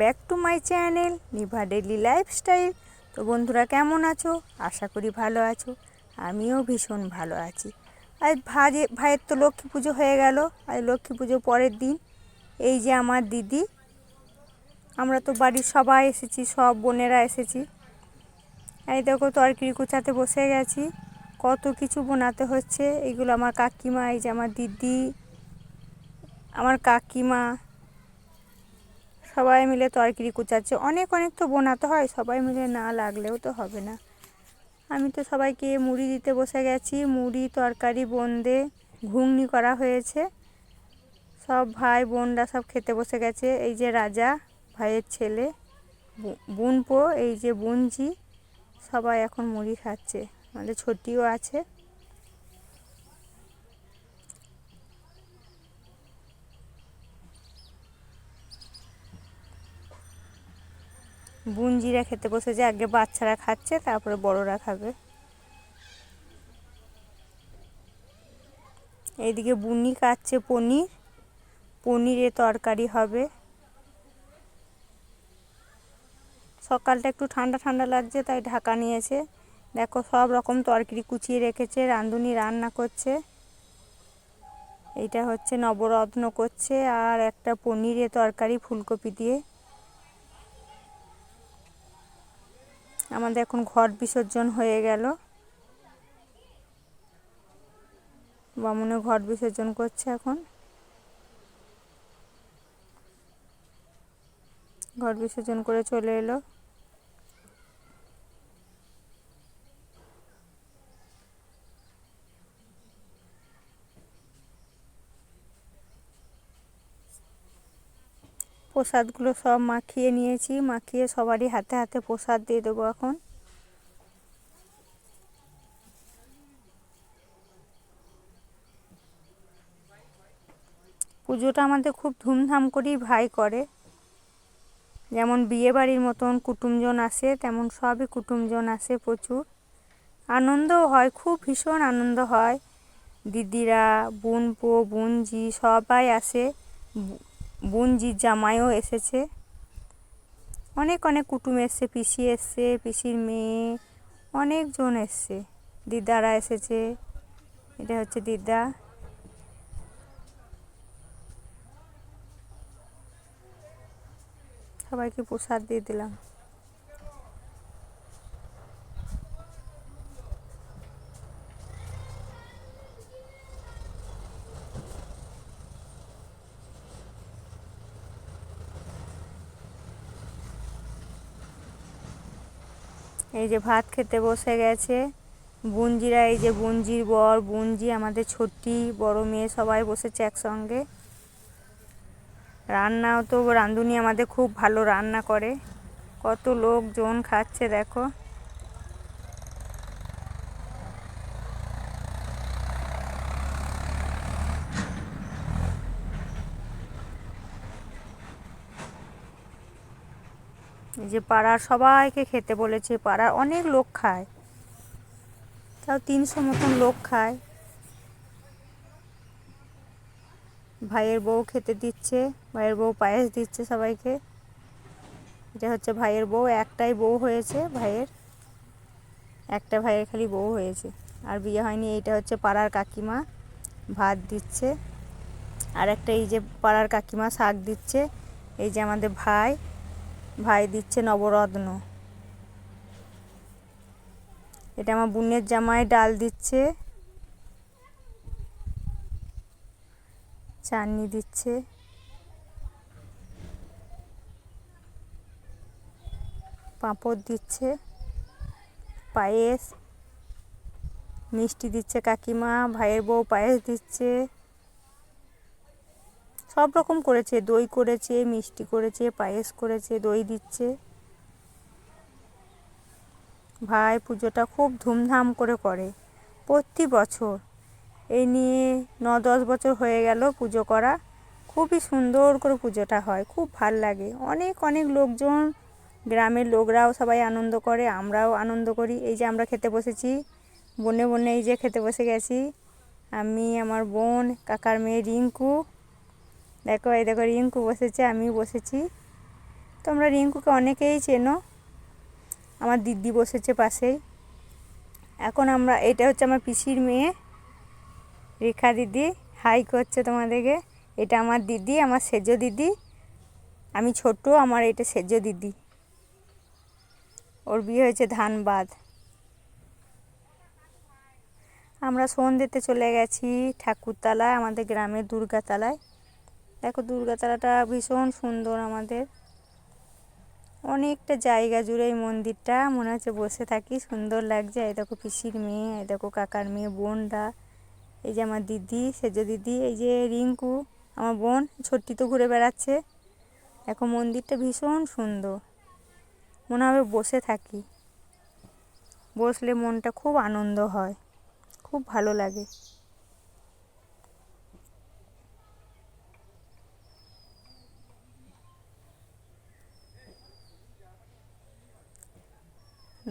Back to my channel Nibha daily lifestyle. তো বন্ধুরা, কেমন আছো? আশা করি ভালো আছো। আমিও ভীষণ ভালো আছি। আজ ভাজে ভাইয়ের তো লক্ষ্মী পুজো হয়ে গেল। আজ লক্ষ্মী পুজো পরের দিন। এই যে আমার দিদি। আমরা তো বাড়ির সবাই এসেছি, সব বোনেরা এসেছি। এই দেখো, তরকারি কুচাতে বসে গেছি। কত কিছু বোনাতে হচ্ছে। এগুলো আমার কাকিমা, এই যে আমার দিদি, আমার কাকিমা। সবাই মিলে তরকারি কুচাচ্ছে। অনেক অনেক তো বোনাতে হয়, সবাই মিলে না লাগলেও তো হবে না। আমি তো সবাইকে মুড়ি দিতে বসে গেছি। মুড়ি, তরকারি, বোনদে, ঘুগনি করা হয়েছে। সব ভাই বোনরা সব খেতে বসে গেছে। এই যে রাজা, ভাইয়ের ছেলে বুনপো, এই যে বুনজি, সবাই এখন মুড়ি খাচ্ছে। আমাদের ছোটিও আছে। বুনজিরা খেতে বসেছে, আগে বাচ্চারা খাচ্ছে, তারপরে বড়রা খাবে। এইদিকে বুনি কাচ্ছে পনির, পনিরে তরকারি হবে। সকালটা একটু ঠান্ডা ঠান্ডা লাগছে, তাই ঢাকা নিয়েছে। দেখো, সব রকম তরকারি কুচিয়ে রেখেছে, রাঁধুনি রান্না করছে। এইটা হচ্ছে নবরত্ন করছে, আর একটা পনিরে তরকারি ফুলকপি দিয়ে। আমাদের এখন ঘট বিসর্জন হয়ে গেল। বামুনে ঘট বিসর্জন করছে এখন। ঘট বিসর্জন করে চলে এলো। প্রসাদগুলো সব মাখিয়ে নিয়েছি, মাখিয়ে সবারই হাতে হাতে প্রসাদ দিয়ে দেবো এখন। পুজোটা আমাদের খুব ধুমধাম করেই ভাই করে। যেমন বিয়ে বাড়ির মতন কুটুমজন আসে, তেমন সবই কুটুমজন আসে প্রচুর। আনন্দও হয়, খুব ভীষণ আনন্দ হয়। দিদিরা বোনপো বোনজি সবাই আসে। বোনজির জামাইও এসেছে। অনেক অনেক কুটুম এসছে, পিসি এসছে, পিসির মেয়ে, অনেকজন এসছে। দিদারা এসেছে। এটা হচ্ছে দিদা। সবাইকে প্রসাদ দিয়ে দিলাম। এই যে ভাত খেতে বসে গেছে। বুঞ্জিরা, এই যে বুঞ্জির বর, বুঞ্জি আমাদের ছোটি বড় মেয়ে, সবাই বসেছে একসঙ্গে। রান্নাও তো, রাঁধুনি আমাদের খুব ভালো রান্না করে। কত লোকজন খাচ্ছে, দেখো। যে পাড়ার সবাইকে খেতে বলেছে, পাড়ার অনেক লোক খায়। তাও তিনশো মতন লোক খায়। ভাইয়ের বউ খেতে দিচ্ছে, ভাইয়ের বউ পায়েস দিচ্ছে সবাইকে। এটা হচ্ছে ভাইয়ের বউ, একটাই বউ হয়েছে ভাইয়ের। একটা ভাইয়ের খালি বউ হয়েছে। আর বিয়ে হয়নি, এইটা হচ্ছে পাড়ার কাকিমা। ভাত দিচ্ছে। আর একটা এই যে পাড়ার কাকিমা শাক দিচ্ছে। এই যে আমাদের ভাই ভাই দিচ্ছে নবরত্ন। এটা আমার বোনের জামাই, ডাল দিচ্ছে। চাটনি দিচ্ছে। পাঁপড় দিচ্ছে। পায়েস। মিষ্টি দিচ্ছে কাকিমা, ভাইয়ের বউ পায়েস দিচ্ছে। সব রকম করেছে। দই করেছে, মিষ্টি করেছে, পায়েস করেছে, দই দিচ্ছে। ভাই পুজোটা খুব ধুমধাম করে করে। প্রতি বছর এই নিয়ে ন দশ বছর হয়ে গেল পুজো করা। খুবই সুন্দর করে পুজোটা হয়, খুব ভালো লাগে। অনেক অনেক লোকজন, গ্রামের লোকরাও সবাই আনন্দ করে, আমরাও আনন্দ করি। এই যে আমরা খেতে বসেছি, বনে বনে এই যে খেতে বসে গেছি। আমি, আমার বোন, কাকার মেয়ে রিঙ্কু দেখো, এই দেখো, রিঙ্কু বসেছে আমি বসেছি। তোমরা রিঙ্কুকে অনেকেই চেনো। আমার দিদি বসেছে পাশেই। এখন আমরা, এটা হচ্ছে আমার পিসির মেয়ে, রেখা দিদি। হাই করছে তোমাদেরকে। এটা আমার দিদি, আমার সেজ দিদি। আমি ছোট, আমার এটা সেজ দিদি। ওর বিয়ে হয়েছে ধানবাদ। আমরা সন্ধ্যেতে চলে গেছি ঠাকুরতলায়, আমাদের গ্রামের দুর্গাতলায়। দেখো দুর্গাতলাটা ভীষণ সুন্দর আমাদের। অনেকটা জায়গা জুড়ে এই মন্দিরটা, মনে হচ্ছে বসে থাকি, সুন্দর লাগছে। এই দেখো পিসির মেয়ে, এই দেখো কাকার মেয়ে, বোনরা। এই যে আমার দিদি, সেজ দিদি, এই যে রিঙ্কু, আমার বোন, ছোট্টি তো ঘুরে বেড়াচ্ছে। দেখো মন্দিরটা ভীষণ সুন্দর। মনে হবে বসে থাকি। বসলে মনটা খুব আনন্দ হয়, খুব ভালো লাগে।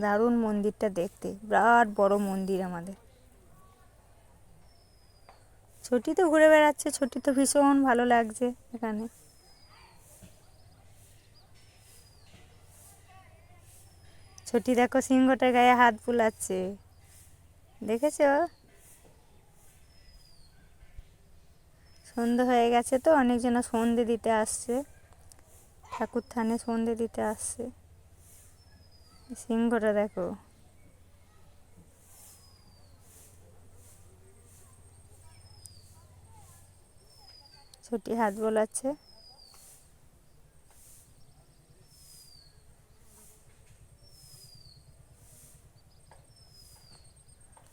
দারুণ মন্দিরটা দেখতে। বিরাট বড় মন্দির আমাদের। ছুটি তো ঘুরে বেড়াচ্ছে, ছোটি তো ভীষণ ভালো লাগছে এখানে। ছুটি দেখো সিংহটার গায়ে হাত বুলাচ্ছে। দেখেছ? সন্ধে হয়ে গেছে তো অনেকজন সন্ধে দিতে আসছে। ঠাকুর থানে সন্ধে দিতে আসছে। সিংহটা দেখো। ছোটি হাত বোলাচ্ছে।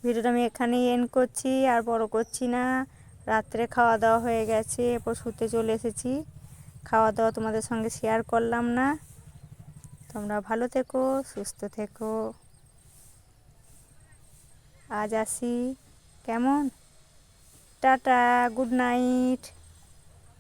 ভিডিওটা আমি এখানেই এন্ড করছি, আর বড় করছি না। রাত্রে খাওয়া দাওয়া হয়ে গেছে, এরপর শুতে চলে এসেছি। খাওয়া দাওয়া তোমাদের সঙ্গে শেয়ার করলাম না। তোমরা ভালো থেকো সুস্থ থেকো। আজ আসি। কেমন? Tata good night.